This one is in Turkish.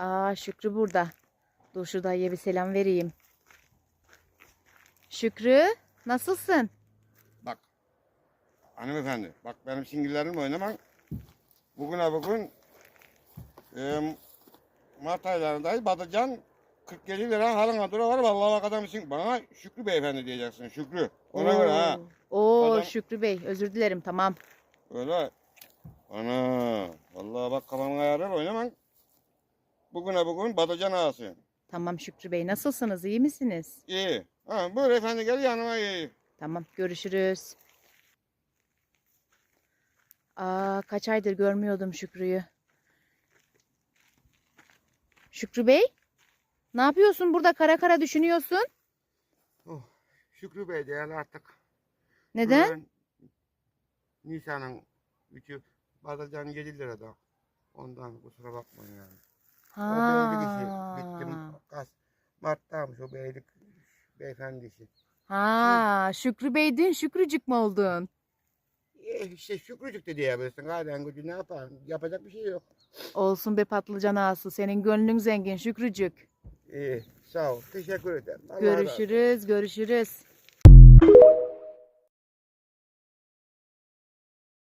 Aa Şükrü burada. Dur şu dayıya bir selam vereyim. Şükrü nasılsın? Bak. Hanımefendi. Bak benim singillerim oynaman. Bugüne bugün e, Mart aylarında Batıcan 47 lira halın adına var. Vallahi adam için bana Şükrü beyefendi diyeceksin. Şükrü. Ona göre ha. Oo Adam- Şükrü Bey özür dilerim tamam. Öyle. Ana. Vallahi bak kafamın ayarlar oynaman. Bugüne bugün Batıcan ağası. Tamam Şükrü Bey nasılsınız iyi misiniz? İyi. Ha, buyur efendi gel yanıma iyi. Tamam görüşürüz. Aa kaç aydır görmüyordum Şükrü'yü. Şükrü Bey ne yapıyorsun burada kara kara düşünüyorsun? Oh, Şükrü Bey değerli artık. Neden? Bugün Nisan'ın 3'ü Batıcan 7 lirada. Ondan kusura bakmayın yani. O beylik işi bittim. Ha. Kas, Mart'taymış o beylik beyefendi işi. Ha, Şükrü Bey dün Şükrücük mü oldun? E, işte Şükrücük de diyebilirsin. Halen gücü ne yapalım? Yapacak bir şey yok. Olsun be patlıcan ağası. Senin gönlün zengin Şükrücük. İyi sağ ol. Teşekkür ederim. Allah razı olsun. Görüşürüz, görüşürüz.